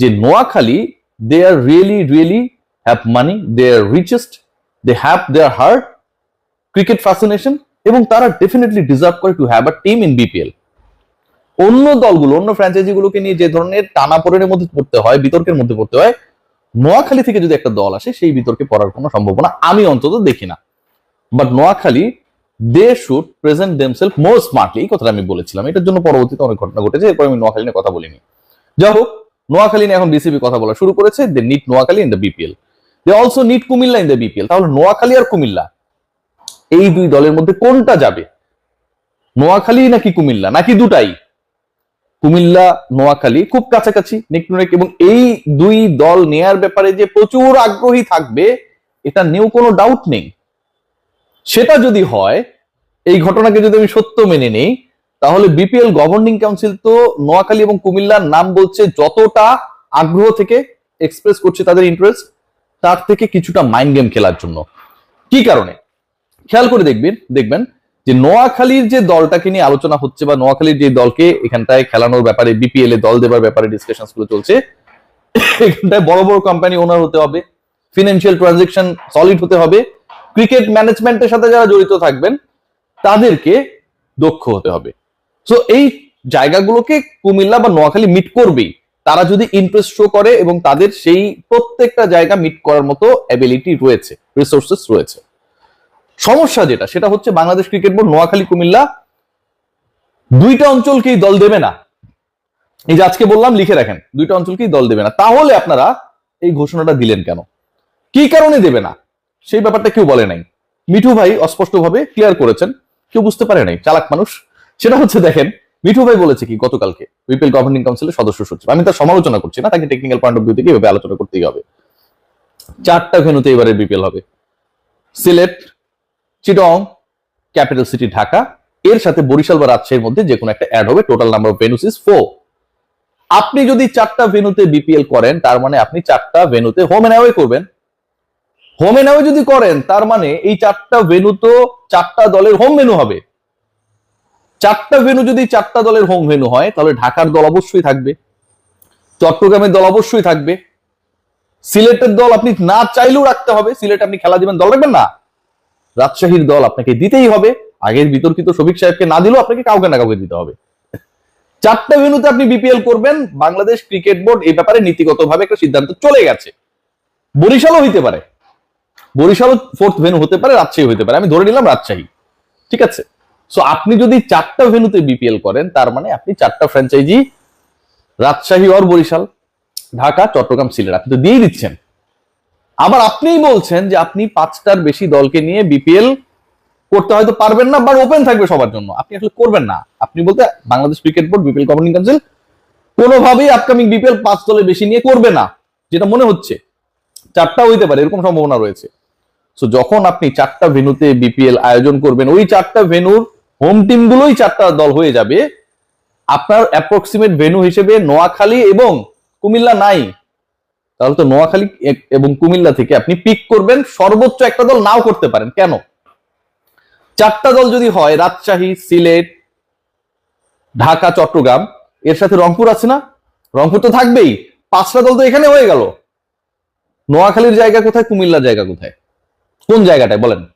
যে Noakhali they are really really have money they are richest they have their heart cricket fascination এবং তারা definitely deserve করে to have a team in BPL অন্য দলগুলো, অন্য ফ্র্যাঞ্চাইজিগুলোকে নিয়ে যে ধরনের টানাপোড়েনের মধ্যে পড়তে হয়, বিতর্কের মধ্যে পড়তে হয়, নোয়াখালী থেকে যদি একটা দল আসে, সেই বিতর্কে পড়ার কোনো সম্ভাবনা আমি অন্তত দেখি না। But Noakhali they should present themselves more smartly এই কথাটা আমি বলেছিলাম। এটার জন্য পরবর্তীতে অনেক ঘটনা ঘটেছে, এরপর আমি নোয়াখালী নিয়ে কথা বলিনি। যাই হোক নোয়াখালী নিয়ে এখন বিসিবি কথা বলা শুরু করেছে they need Noakhali in the BPL they also need Comilla in the BPL তাহলে নোয়াখালী আর কুমিল্লা, এই দুই দলের মধ্যে কোনটা যাবে? নোয়াখালী নাকি কুমিল্লা? নাকি দুটাই? কুমিল্লা, নোয়াখালী, খুব কাছাকাছি নেক টু এবং এই দুই দল নেয়ার ব্যাপারে যে প্রচুর আগ্রহী থাকবে, এটা নিয়েও কোনো ডাউট নেই। সেটা যদি হয়, এই ঘটনাকে যদি আমি সত্য মেনে নেই তাহলে বিপিএল গভর্নিং কাউন্সিল তো নোয়াখালী এবং কুমিল্লার নাম বলছে যতটা আগ্রহ থেকে এক্সপ্রেস করছে তাদের ইন্টারেস্ট তার থেকে কিছুটা মাইন্ড গেম খেলার জন্য। কি কারণে? খেয়াল করে দেখবেন দেখবেন যে নোয়াখালীর যে দলটাকে নিয়ে আলোচনা হচ্ছে বা নোয়াখালীর যে দলকে এখানটায় খেলানোর ব্যাপারে বিপিএল এ দল দেবার ব্যাপারে ডিসকাশনগুলো চলছে, এখানটায় বড় বড় কোম্পানি ওনার হতে হবে ফিনান্সিয়াল ট্রানজেকশন সলিড হতে হবে ক্রিকেট ম্যানেজমেন্টের সাথে যারা জড়িত থাকবেন, তাদেরকে দক্ষ হতে হবে। সো এই জায়গাগুলোকে কুমিল্লা বা নোয়াখালী মিট করবেই। তারা যদি ইন্টারেস্ট শো করে এবং তাদের সেই প্রত্যেকটা জায়গা মিট করার মতো অ্যাবিলিটি রয়েছে রিসোর্সেস রয়েছে। সমস্যা যেটা, সেটা হচ্ছে বাংলাদেশ ক্রিকেট বোর্ড নোয়াখালী, কুমিল্লা দুইটা অঞ্চলকেই দল দেবে না। এই যে আজকে বললাম, লিখে রাখেন, দুইটা অঞ্চলকেই দল দেবে না। তাহলে আপনারা এই ঘোষণাটা দিলেন কেন? কি কারণে দেবে না? সেই ব্যাপারটা কেউ বলে নাই। মিঠু ভাই অস্পষ্টভাবে ক্লিয়ার করেছেন, কেউ বুঝতে পারে নাই। চালাক মানুষ সেটা হচ্ছে দেখেন, মিঠু ভাই বলেছে কি গতকালকে, বিপিএল গভর্নিং কাউন্সিলের সদস্য সচিব। আমি তার সমালোচনা করছি না, তাকে টেকনিক্যাল পয়েন্ট অফ ভিউ থেকে এভাবে আলোচনা করতেই হবে। চারটা ভেনুতে এবারে বিপিএল হবে। সিলেট, চিটং, ক্যাপিটাল সিটি, ঢাকা, এর সাথে বরিশাল বা রাজশাহীর মধ্যে যে কোনো একটা অ্যাড হবে total number of venues is four আপনি যদি চারটা ভেনুতে বিপিএল করেন, তার মানে আপনি চারটা ভেনুতে হোম এন্ড অ্যাওয়ে করবেন। হোম এন্ড অ্যাওয়ে যদি করেন, তার মানে এই চারটা ভেনু তো চারটা দলের হোম ভেনু হবে। চারটা ভেনু যদি চারটা দলের হোম ভেনু হয়, তাহলে ঢাকার দল অবশ্যই থাকবে, চট্টগ্রামের দল অবশ্যই থাকবে। সিলেটের দল আপনি না চাইলেও রাখতে হবে, সিলেট আপনি খেলা দিবেন, দল রাখবেন না। রাজশাহীর দল আপনাকে দিতেই হবে, আগের বিতর্কিত শফিক সাহেবকে না দিলেও আপনাকে কাউকে না কাউকে দিতে হবে। চারটা ভেনুতে আপনি বিপিএল করবেন, বাংলাদেশ ক্রিকেট বোর্ড এই ব্যাপারে নীতিগতভাবে একটা সিদ্ধান্ত চলে গেছে। বরিশালও হইতে পারে। বরিশালও ফোর্থ ভেনু হতে পারে রাজশাহী হতে পারে। আমি ধরে নিলাম রাজশাহী, ঠিক আছে? সো আপনি যদি চারটা ভেনুতে বিপিএল করেন, তার মানে আপনি চারটা ফ্র্যাঞ্চাইজি রাজশাহী অর বরিশাল, ঢাকা, চট্টগ্রাম, সিলেট, আপনি তো দিয়েই দিচ্ছেন। আবার আপনিই বলছেন যে আপনি পাঁচটার বেশি দলকে নিয়ে বিপিএল করতে হয়তো পারবেন না বা ওপেন থাকবে সবার জন্য। আপনি আসলে করবেন না। আপনি বলতে Bangladesh cricket board BPL governing council কোনোভাবেই আপকামিং বিপিএল পাঁচ দলের বেশি নিয়ে করবে না, যেটা মনে হচ্ছে। চারটা হইতে পারে, এরকম সম্ভাবনা রয়েছে। সো যখন আপনি চারটা ভেনুতে বিপিএল আয়োজন করবেন, ওই চারটা ভেনুর হোম টিমগুলোই চারটা দল হয়ে যাবে। আপনার অ্যাপ্রক্সিমেট ভেনু হিসেবে নোয়াখালী এবং কুমিল্লা নাই। তাহলে তো নোয়াখালী এবং কুমিল্লা থেকে আপনি পিক করবেন, সর্বোচ্চ একটা দল নাও করতে পারেন। কেন? চারটা দল যদি হয়, রাজশাহী, সিলেট, ঢাকা, চট্টগ্রাম, এর সাথে রংপুর আছে না? রংপুর তো থাকবেই। পাঁচটা দল তো এখানে হয়ে গেল। নোয়াখালীর জায়গা কোথায়, কুমিল্লার জায়গা কোথায়? কোন জায়গাটায়? বলেন।